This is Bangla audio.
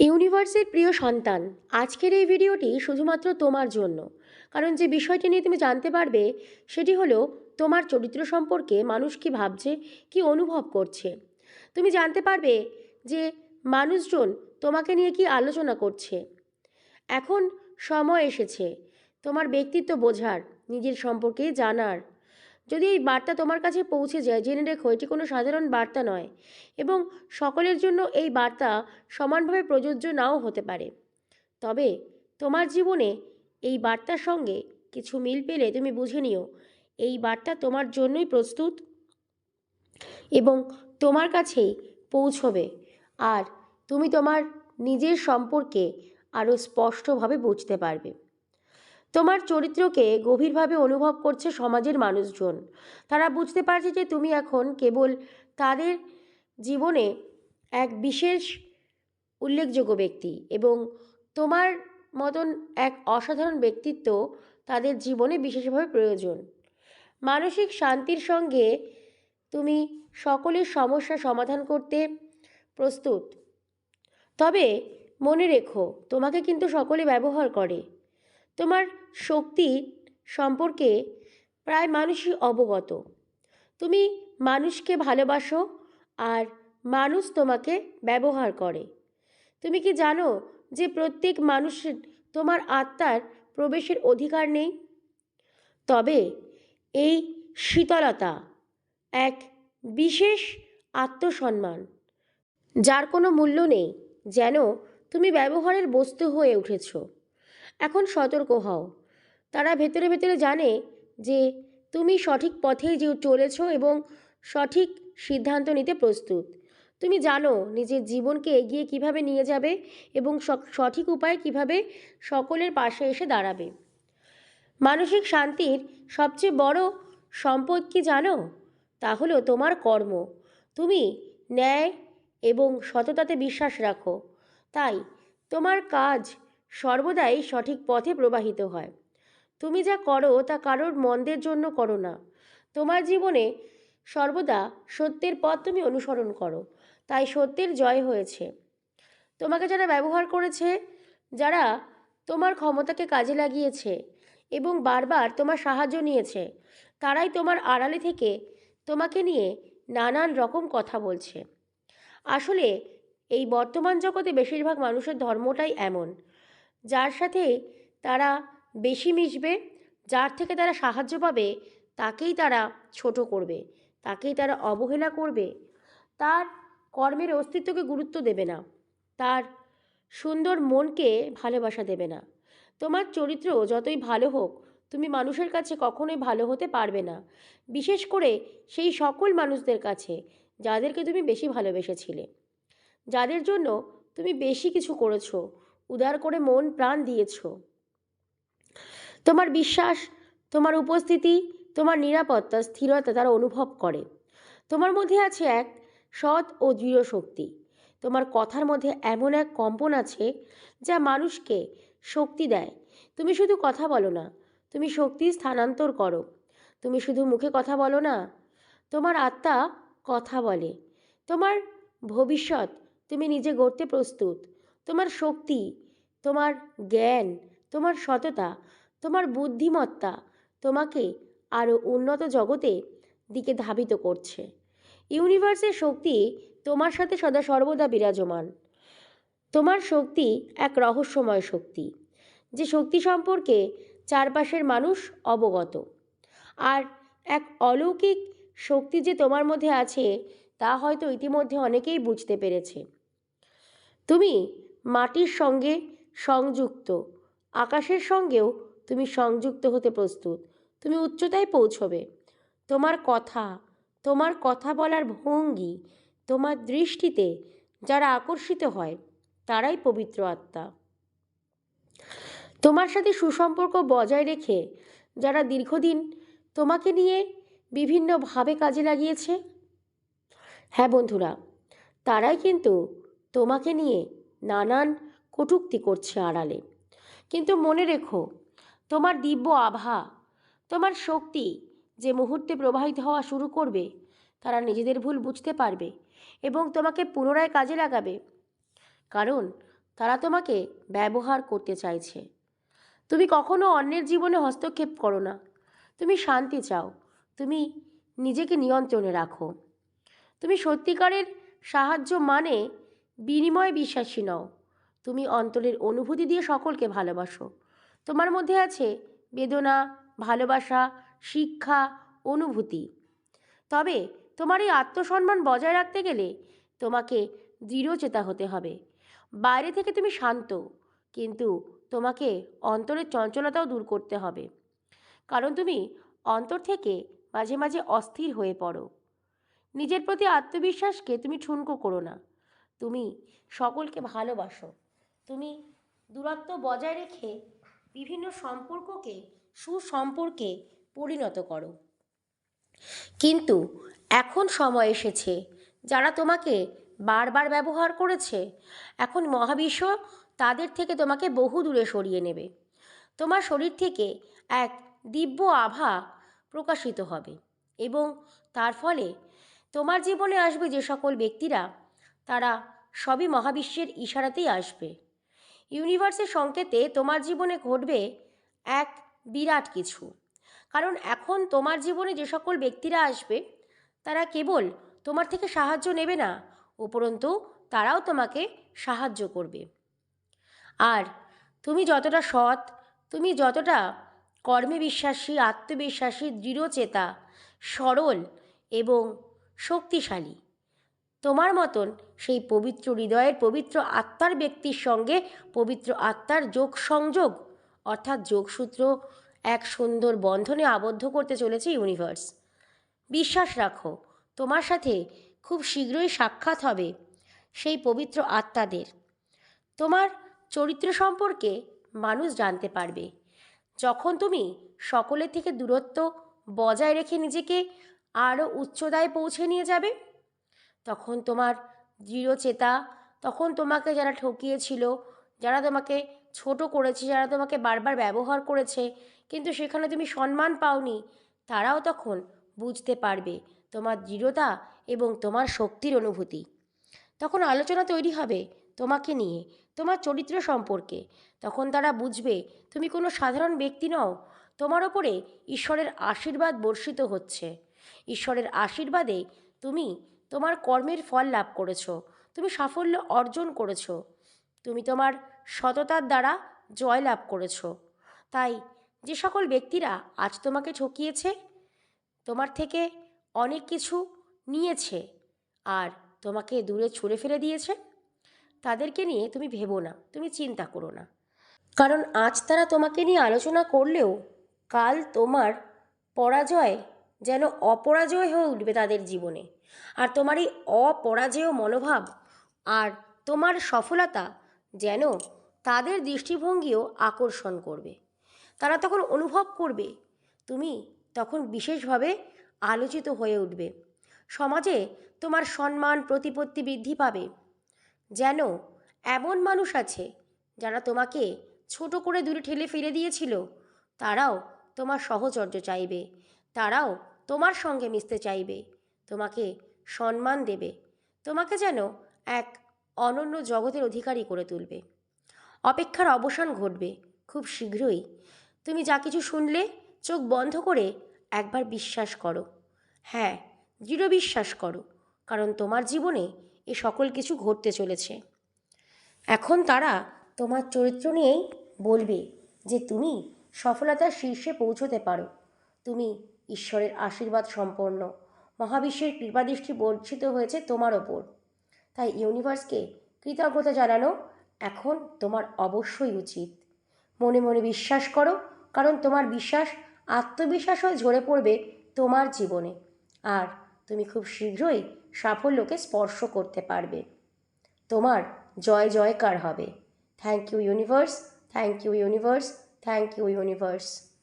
ইউনিভার্সের প্রিয় সন্তান, আজকের এই ভিডিওটি শুধুমাত্র তোমার জন্য। কারণ যে বিষয়টি নিয়ে তুমি জানতে পারবে, সেটি হলো তোমার চরিত্র সম্পর্কে মানুষ কি ভাবছে, কি অনুভব করছে। তুমি জানতে পারবে যে মানুষজন তোমাকে নিয়ে কি আলোচনা করছে। এখন সময় এসেছে, তোমার ব্যক্তিত্ব বোঝার, নিজের সম্পর্কে জানার। যদি এই বার্তা তোমার কাছে পৌঁছে যায়, জেনে রেখো, এটি কোনো সাধারণ বার্তা নয় এবং সকলের জন্য এই বার্তা সমানভাবে প্রযোজ্য নাও হতে পারে। তবে তোমার জীবনে এই বার্তার সঙ্গে কিছু মিল পেলে তুমি বুঝে নিও, এই বার্তা তোমার জন্যই প্রস্তুত এবং তোমার কাছেই পৌঁছবে। আর তুমি তোমার নিজের সম্পর্কে আরও স্পষ্টভাবে বুঝতে পারবে। তোমার চরিত্রকে গভীরভাবে অনুভব করছে সমাজের মানুষজন। তারা বুঝতে পারছে যে তুমি এখন কেবল তাদের জীবনে এক বিশেষ উল্লেখযোগ্য ব্যক্তি এবং তোমার মতন এক অসাধারণ ব্যক্তিত্ব তাদের জীবনে বিশেষভাবে প্রয়োজন। মানসিক শান্তির সঙ্গে তুমি সকলের সমস্যা সমাধান করতে প্রস্তুত। তবে মনে রেখো, তোমাকে কিন্তু সকলে ব্যবহার করে। তোমার শক্তি সম্পর্কে প্রায় মানুষই অবগত। তুমি মানুষকে ভালোবাসো আর মানুষ তোমাকে ব্যবহার করে। তুমি কি জানো যে প্রত্যেক মানুষের তোমার আত্মার প্রবেশের অধিকার নেই? তবে এই শীতলতা এক বিশেষ আত্মসম্মান, যার কোনো মূল্য নেই, যেন তুমি ব্যবহারের বস্তু হয়ে উঠেছ। এখন সতর্ক হও। তারা ভেতরে ভেতরে জানে যে তুমি সঠিক পথেই যে চলেছ এবং সঠিক সিদ্ধান্ত নিতে প্রস্তুত। তুমি জানো নিজের জীবনকে এগিয়ে কীভাবে নিয়ে যাবে এবং সঠিক উপায়ে কীভাবে সকলের পাশে এসে দাঁড়াবে। মানসিক শান্তির সবচেয়ে বড় সম্পদ কি জানো? তা হলো তোমার কর্ম। তুমি ন্যায় এবং সততাতে বিশ্বাস রাখো। তাই তোমার কাজ সর্বদাই সঠিক পথে প্রবাহিত হয়। তুমি যা করো, তা কারোর মন্দের জন্য করো না। তোমার জীবনে সর্বদা সত্যের পথ তুমি অনুসরণ করো। তাই সত্যের জয় হয়েছে। তোমাকে যারা ব্যবহার করেছে, যারা তোমার ক্ষমতাকে কাজে লাগিয়েছে এবং বারবার তোমার সাহায্য নিয়েছে, তারাই তোমার আড়ালে থেকে তোমাকে নিয়ে নানান রকম কথা বলছে। আসলে এই বর্তমান জগতে বেশিরভাগ মানুষের ধর্মটাই এমন। যার সাথে তারা বেশি মিশবে, যার থেকে তারা সাহায্য পাবে, তাকেই তারা ছোট করবে, তাকেই তারা অবহেলা করবে। তার কর্মের অস্তিত্বকে গুরুত্ব দেবে না, তার সুন্দর মনকে ভালোবাসা দেবে না। তোমার চরিত্র যতই ভালো হোক, তুমি মানুষের কাছে কখনোই ভালো হতে পারবে না, বিশেষ করে সেই সকল মানুষদের কাছে, যাদেরকে তুমি বেশি ভালোবেসেছিলে। যাদের জন্য তুমি বেশি কিছু করেছ উদার করে মন প্রাণ দিয়েছ। তোমার বিশ্বাস, তোমার উপস্থিতি, তোমার নিরাপত্তা, স্থিরতা তারা অনুভব করে। তোমার মধ্যে আছে এক সৎ ও দৃঢ় শক্তি। তোমার কথার মধ্যে এমন এক কম্পন আছে যা মানুষকে শক্তি দেয়। তুমি শুধু কথা বলো না, তুমি শক্তি স্থানান্তর করো। তুমি শুধু মুখে কথা বলো না, তোমার আত্মা কথা বলে। তোমার ভবিষ্যৎ তুমি নিজে গড়তে প্রস্তুত। শক্তি, তোমার জ্ঞান, তোমার সততা, তোমার বুদ্ধিমত্তা তোমাকে আরও উন্নত জগতে দিকে ধাবিত করছে। ইউনিভার্সের শক্তি তোমার সাথে সদা সর্বদা বিরাজমান। তোমার শক্তি এক রহস্যময় শক্তি, যে শক্তি সম্পর্কে চারপাশের মানুষ অবগত। আর এক অলৌকিক শক্তি যে তোমার মধ্যে আছে, তা হয়তো ইতিমধ্যে অনেকেই বুঝতে পেরেছে। তুমি মাটির সঙ্গে সংযুক্ত। আকাশের সঙ্গেও তুমি সংযুক্ত হতে প্রস্তুত। তুমি উচ্চতায় পৌঁছবে। তোমার কথা তোমার কথা বলার ভঙ্গি, তোমার দৃষ্টিতে যারা আকর্ষিত হয়, তারাই পবিত্র আত্মা। তোমার সাথে সুসম্পর্ক বজায় রেখে যারা দীর্ঘদিন তোমাকে নিয়ে বিভিন্নভাবে কাজে লাগিয়েছে হ্যাঁ বন্ধুরা, তারাই কিন্তু তোমাকে নিয়ে নানান কটূক্তি করছে আড়ালে। কিন্তু মনে রেখো, তোমার দিব্য আভা, তোমার শক্তি যে মুহূর্তে প্রবাহিত হওয়া শুরু করবে, তারা নিজেদের ভুল বুঝতে পারবে এবং তোমাকে পুনরায় কাজে লাগাবে। কারণ তারা তোমাকে ব্যবহার করতে চাইছে। তুমি কখনো অন্যের জীবনে হস্তক্ষেপ করো না। তুমি শান্তি চাও, তুমি নিজেকে নিয়ন্ত্রণে রাখো। তুমি সত্যিকারের সাহায্য মানে বিনিময় বিশ্বাসী নও। তুমি অন্তরের অনুভূতি দিয়ে সকলকে ভালোবাসো। তোমার মধ্যে আছে বেদনা, ভালোবাসা, শিক্ষা, অনুভূতি। তবে তোমার এই আত্মসম্মান বজায় রাখতে গেলে তোমাকে দৃঢ়চেতা হতে হবে। বাইরে থেকে তুমি শান্ত, কিন্তু তোমাকে অন্তরের চঞ্চলতাও দূর করতে হবে। কারণ তুমি অন্তর থেকে মাঝে মাঝে অস্থির হয়ে পড়ো। নিজের প্রতি আত্মবিশ্বাসকে তুমি ঠুনকো করো না। তুমি সকলকে ভালোবাসো। তুমি দূরত্ব বজায় রেখে বিভিন্ন সম্পর্ককে, সুসম্পর্কে পরিণত করো। কিন্তু এখন সময় এসেছে যারা তোমাকে বারবার ব্যবহার করেছে। এখন মহাবিশ্ব তাদের থেকে তোমাকে বহু দূরে সরিয়ে নেবে। তোমার শরীর থেকে এক দিব্য আভা প্রকাশিত হবে এবং তার ফলে তোমার জীবনে আসবে যে সকল ব্যক্তিরা তারা সবই মহাবিশ্বের ইশারাতেই আসবে। ইউনিভার্সের সংকেতে তোমার জীবনে ঘটবে এক বিরাট কিছু। কারণ এখন তোমার জীবনে যে সকল ব্যক্তিরা আসবে, তারা কেবল তোমার থেকে সাহায্য নেবে না, উপরন্তু তারাও তোমাকে সাহায্য করবে। আর তুমি যতটা সৎ, তুমি যতটা কর্মে বিশ্বাসী, আত্মবিশ্বাসী দৃঢ়চেতা সরল এবং শক্তিশালী, তোমার মতন সেই পবিত্র হৃদয়ের পবিত্র আত্মার ব্যক্তির সঙ্গে পবিত্র আত্মার যোগ সংযোগ, অর্থাৎ যোগসূত্র এক সুন্দর বন্ধনে আবদ্ধ করতে চলেছে ইউনিভার্স বিশ্বাস রাখো, তোমার সাথে খুব শীঘ্রই সাক্ষাৎ হবে সেই পবিত্র আত্মাদের। তোমার চরিত্র সম্পর্কে মানুষ জানতে পারবে। যখন তুমি সকলের থেকে দূরত্ব বজায় রেখে নিজেকে আরও উচ্চতায় পৌঁছে নিয়ে যাবে, তখন তোমার দৃঢ়চেতা তখন তোমাকে যারা ঠকিয়েছিল, যারা তোমাকে ছোট করেছে, যারা তোমাকে বারবার ব্যবহার করেছে, কিন্তু সেখানে তুমি সম্মান পাওনি, তারাও তখন বুঝতে পারবে তোমার দৃঢ়তা এবং তোমার শক্তির অনুভূতি। তখন আলোচনা তৈরি হবে তোমাকে নিয়ে, তোমার চরিত্র সম্পর্কে। তখন তারা বুঝবে, তুমি কোনো সাধারণ ব্যক্তি নও, তোমার ওপরে ঈশ্বরের আশীর্বাদ বর্ষিত হচ্ছে। ঈশ্বরের আশীর্বাদে তুমি তোমার কর্মের ফল লাভ করেছ, তুমি সাফল্য অর্জন করেছ, তুমি তোমার সততার দ্বারা জয় লাভ করেছ। তাই যে সকল ব্যক্তিরা আজ তোমাকে ঠকিয়েছে, তোমার থেকে অনেক কিছু নিয়েছে আর তোমাকে দূরে ছুঁড়ে ফেলে দিয়েছে, তাদেরকে নিয়ে তুমি ভেবো না, তুমি চিন্তা করো না। কারণ আজ তারা তোমাকে নিয়ে আলোচনা করলেও কাল তোমার পরাজয় যেন অপরাজয় হয়ে উঠবে তাদের জীবনে। আর তোমার এই অপরাজেয় মনোভাব আর তোমার সফলতা যেন তাদের দৃষ্টিভঙ্গিও আকর্ষণ করবে। তারা তখন অনুভব করবে, তুমি তখন বিশেষভাবে আলোচিত হয়ে উঠবে। সমাজে তোমার সম্মান, প্রতিপত্তি বৃদ্ধি পাবে। যেন এমন মানুষ আছে যারা তোমাকে ছোট করে দূরে ঠেলে ফেলে দিয়েছিল, তারাও তোমার সহচর্য চাইবে। তারাও তোমার সঙ্গে মিশতে চাইবে, তোমাকে সম্মান দেবে, তোমাকে যেন এক অনন্য জগতের অধিকারী করে তুলবে। অপেক্ষার অবসান ঘটবে খুব শীঘ্রই। তুমি যা কিছু শুনলে চোখ বন্ধ করে একবার বিশ্বাস করো। হ্যাঁ দৃঢ় বিশ্বাস করো, কারণ তোমার জীবনে এ সকল কিছু ঘটতে চলেছে। এখন তারা তোমার চরিত্র নিয়েই বলবে যে তুমি সফলতার শীর্ষে পৌঁছতে পারো। তুমি ঈশ্বরের আশীর্বাদ সম্পন্ন। মহাবিশ্বের কৃপাদৃষ্টি বর্ষিত হয়েছে তোমার ওপর। তাই ইউনিভার্সকে কৃতজ্ঞতা জানানো এখন তোমার অবশ্যই উচিত। মনে মনে বিশ্বাস করো, কারণ তোমার বিশ্বাস আত্মবিশ্বাস হয়ে ঝরে পড়বে তোমার জীবনে। আর তুমি খুব শীঘ্রই সাফল্যকে স্পর্শ করতে পারবে। তোমার জয় জয়কার হবে। Thank you universe, thank you universe, thank you universe.